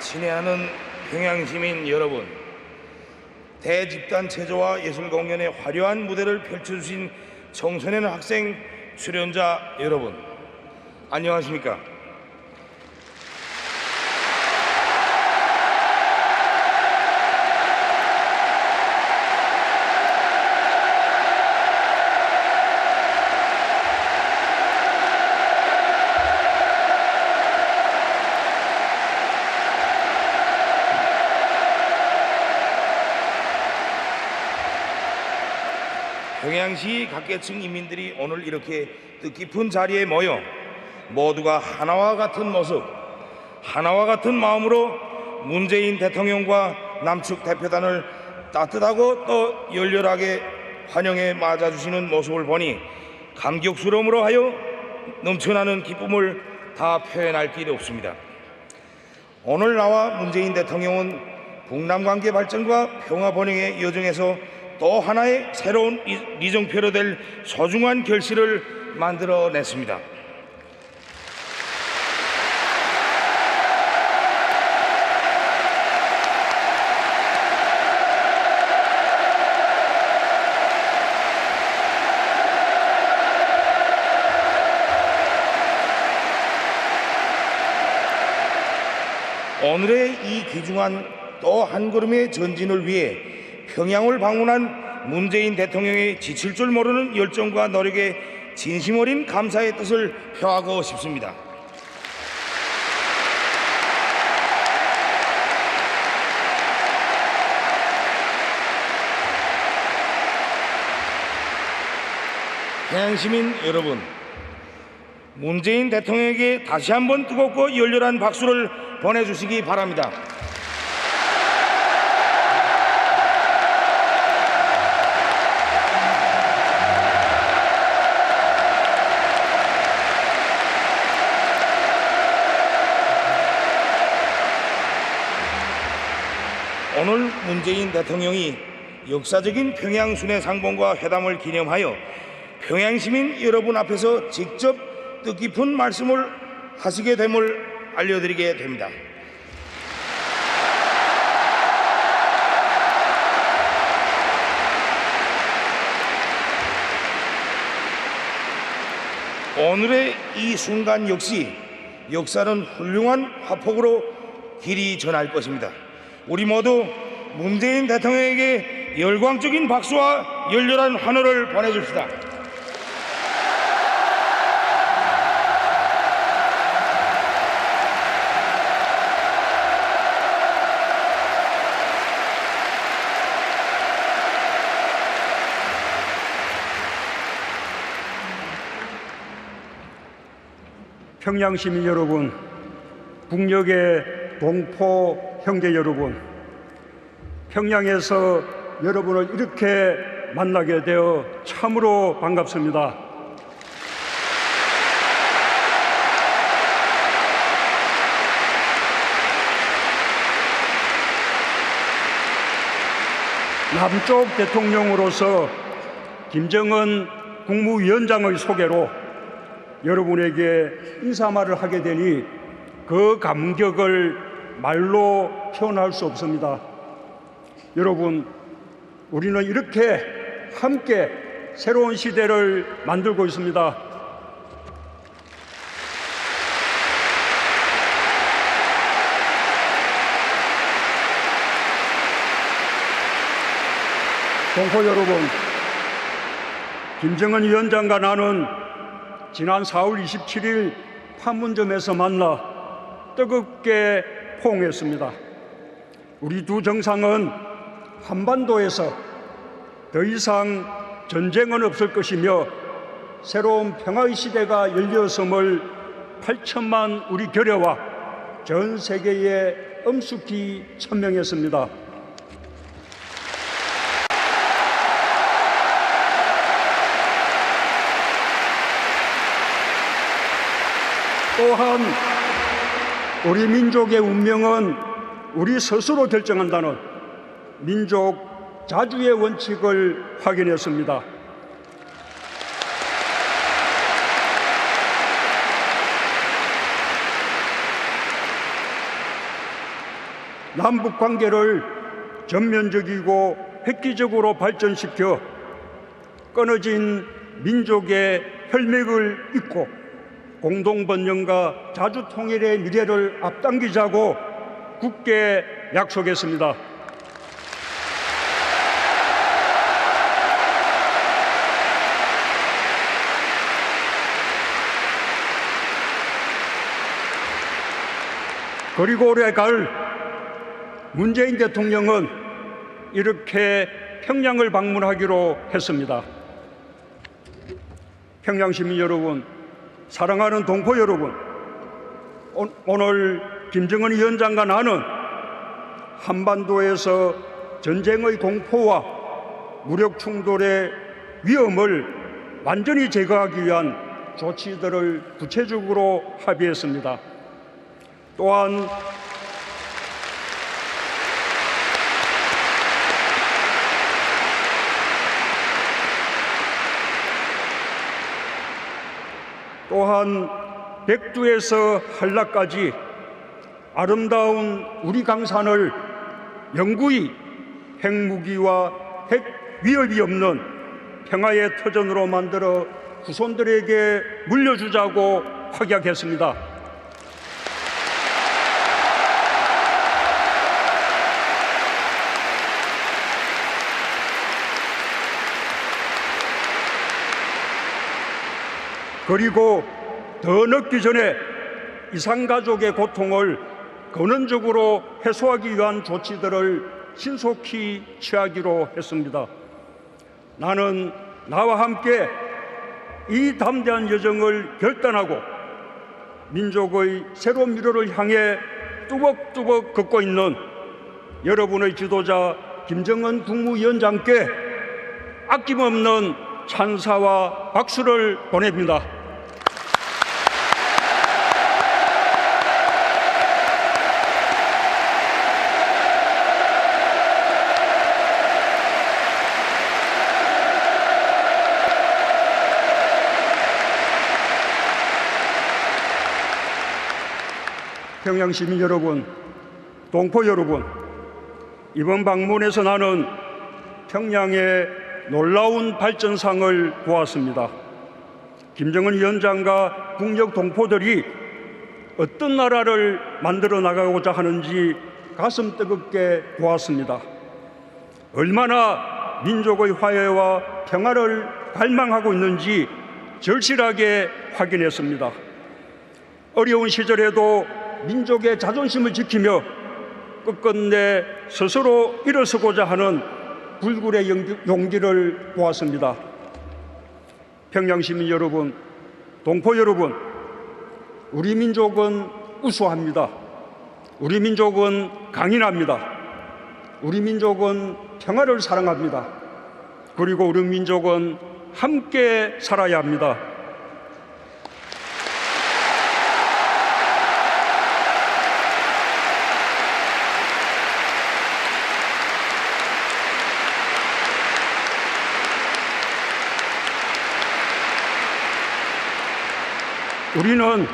친애하는 평양시민 여러분, 대집단 체조와 예술 공연의 화려한 무대를 펼쳐주신 청소년 학생 출연자 여러분, 안녕하십니까? 평양시 각계층 인민들이 오늘 이렇게 뜻깊은 자리에 모여 모두가 하나와 같은 모습, 하나와 같은 마음으로 문재인 대통령과 남측 대표단을 따뜻하고 또 열렬하게 환영해 맞아주시는 모습을 보니 감격스러움으로 하여 넘쳐나는 기쁨을 다 표현할 길이 없습니다. 오늘 나와 문재인 대통령은 북남 관계 발전과 평화 번영의 여정에서 또 하나의 새로운 이- 리정표로 될 소중한 결실을 만들어냈습니다. 오늘의 이 귀중한 또 한 걸음의 전진을 위해 평양을 방문한 문재인 대통령의 지칠 줄 모르는 열정과 노력에 진심 어린 감사의 뜻을 표하고 싶습니다. 평양 시민 여러분, 문재인 대통령에게 다시 한번 뜨겁고 열렬한 박수를 보내주시기 바랍니다. 오늘 문재인 대통령이 역사적인 평양 순회 상봉과 회담을 기념하여 평양 시민 여러분 앞에서 직접 뜻깊은 말씀을 하시게 됨을 알려드리게 됩니다. 오늘의 이 순간 역시 역사는 훌륭한 화폭으로 길이 전할 것입니다. 우리 모두 문재인 대통령에게 열광적인 박수와 열렬한 환호를 보내줍시다. 평양 시민 여러분, 북녘의 동포 형제 여러분, 평양에서 여러분을 이렇게 만나게 되어 참으로 반갑습니다. 남쪽 대통령으로서 김정은 국무위원장의 소개로 여러분에게 인사말을 하게 되니 그 감격을 말로 표현할 수 없습니다. 여러분, 우리는 이렇게 함께 새로운 시대를 만들고 있습니다. 동포 여러분, 김정은 위원장과 나는 지난 4월 27일 판문점에서 만나 뜨겁게 포옹했습니다. 우리 두 정상은 한반도에서 더 이상 전쟁은 없을 것이며 새로운 평화의 시대가 열렸음을 8천만 우리 결여와 전 세계에 엄숙히 천명했습니다. 또한 우리 민족의 운명은 우리 스스로 결정한다는 민족 자주의 원칙을 확인했습니다. 남북 관계를 전면적이고 획기적으로 발전시켜 끊어진 민족의 혈맥을 잇고 공동 번영과 자주 통일의 미래를 앞당기자고 굳게 약속했습니다. 그리고 올해 가을 문재인 대통령은 이렇게 평양을 방문하기로 했습니다. 평양 시민 여러분, 사랑하는 동포 여러분, 오- 오늘 김정은 위원장과 나는 한반도에서 전쟁의 공포와 무력 충돌의 위험을 완전히 제거하기 위한 조치들을 구체적으로 합의했습니다. 또한 또한 백두에서 한라까지 아름다운 우리 강산을 영구히 핵무기와 핵 위협이 없는 평화의 터전으로 만들어 후손들에게 물려주자고 확약했습니다. 그리고 더 늦기 전에 이산가족의 고통을 근원적으로 해소하기 위한 조치들을 신속히 취하기로 했습니다. 나는 나와 함께 이 담대한 여정을 결단하고 민족의 새로운 미래를 향해 뚜벅뚜벅 걷고 있는 여러분의 지도자 김정은 국무위원장께 아낌없는 찬사와 박수를 보냅니다. 평양 시민 여러분, 동포 여러분, 이번 방문에서 나는 평양의 놀라운 발전상을 보았습니다. 김정은 위원장과 국력 동포들이 어떤 나라를 만들어 나가고자 하는지 가슴 뜨겁게 보았습니다. 얼마나 민족의 화해와 평화를 갈망하고 있는지 절실하게 확인했습니다. 어려운 시절에도 민족의 자존심을 지키며 끝끝내 스스로 일어서고자 하는 불굴의 용기- 용기를 보았습니다. 평양 시민 여러분, 동포 여러분, 우리 민족은 우수합니다. 우리 민족은 강인합니다. 우리 민족은 평화를 사랑합니다. 그리고 우리 민족은 함께 살아야 합니다. 우리는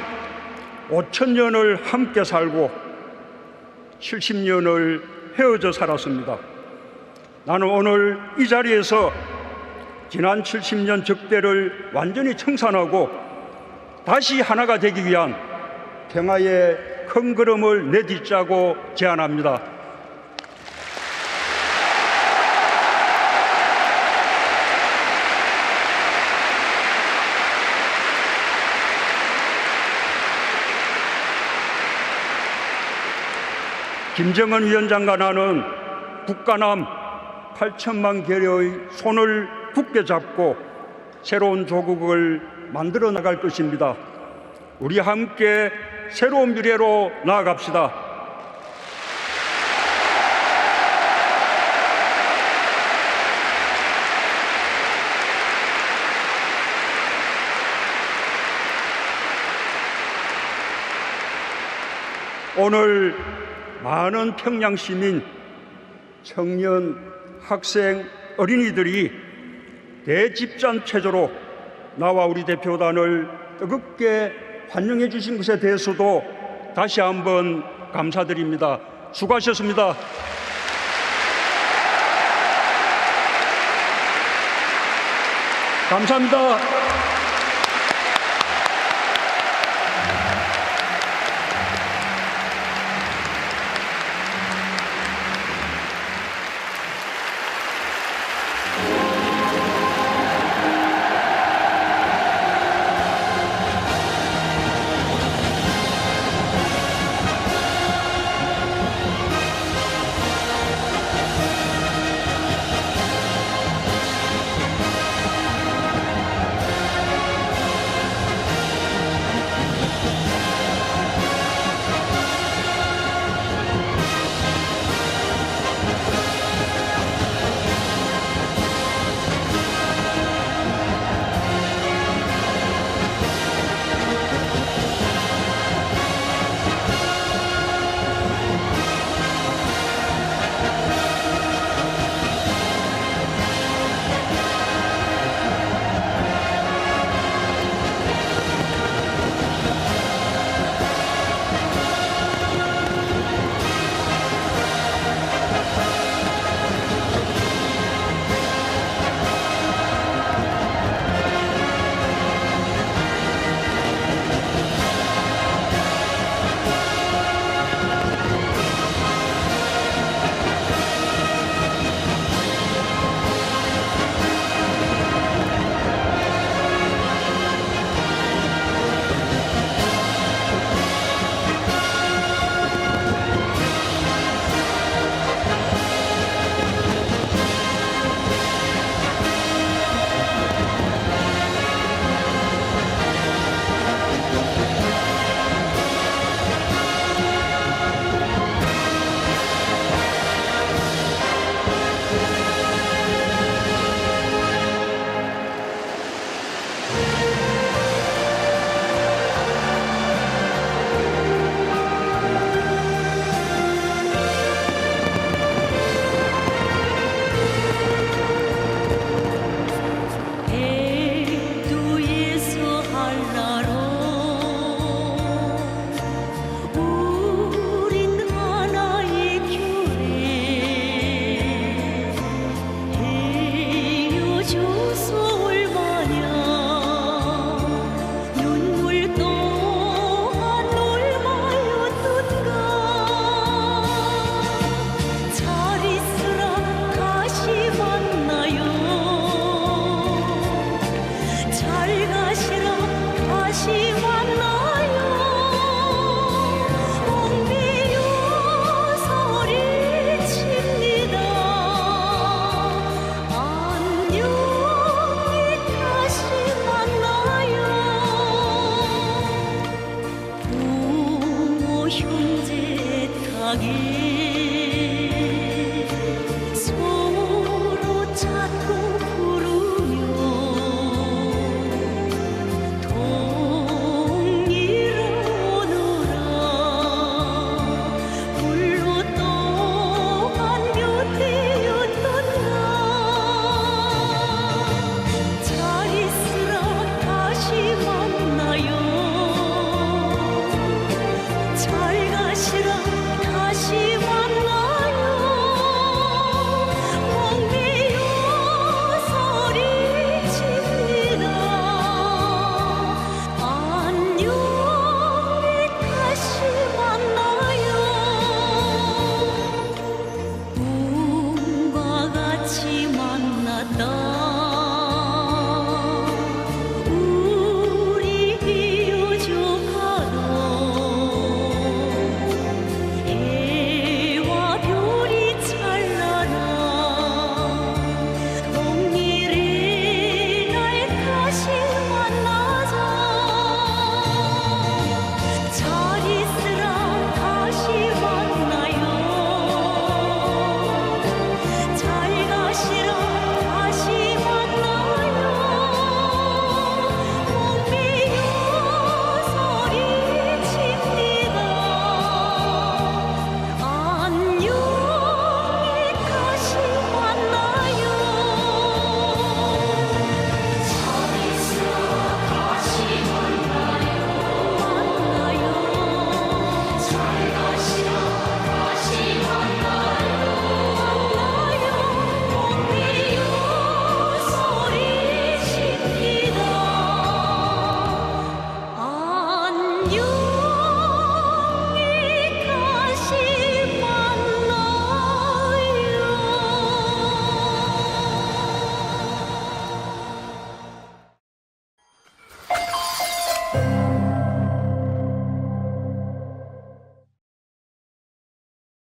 5천 년을 함께 살고 70년을 헤어져 살았습니다. 나는 오늘 이 자리에서 지난 70년 적대를 완전히 청산하고 다시 하나가 되기 위한 평화의 큰 걸음을 내딛자고 제안합니다. 김정은 위원장과 나는 북한남 8천만 개의 손을 굳게 잡고 새로운 조국을 만들어 나갈 것입니다. 우리 함께 새로운 미래로 나아갑시다. 오늘 많은 평양 시민, 청년, 학생, 어린이들이 대집단 체조로 나와 우리 대표단을 뜨겁게 환영해 주신 것에 대해서도 다시 한번 감사드립니다. 수고하셨습니다. 감사합니다.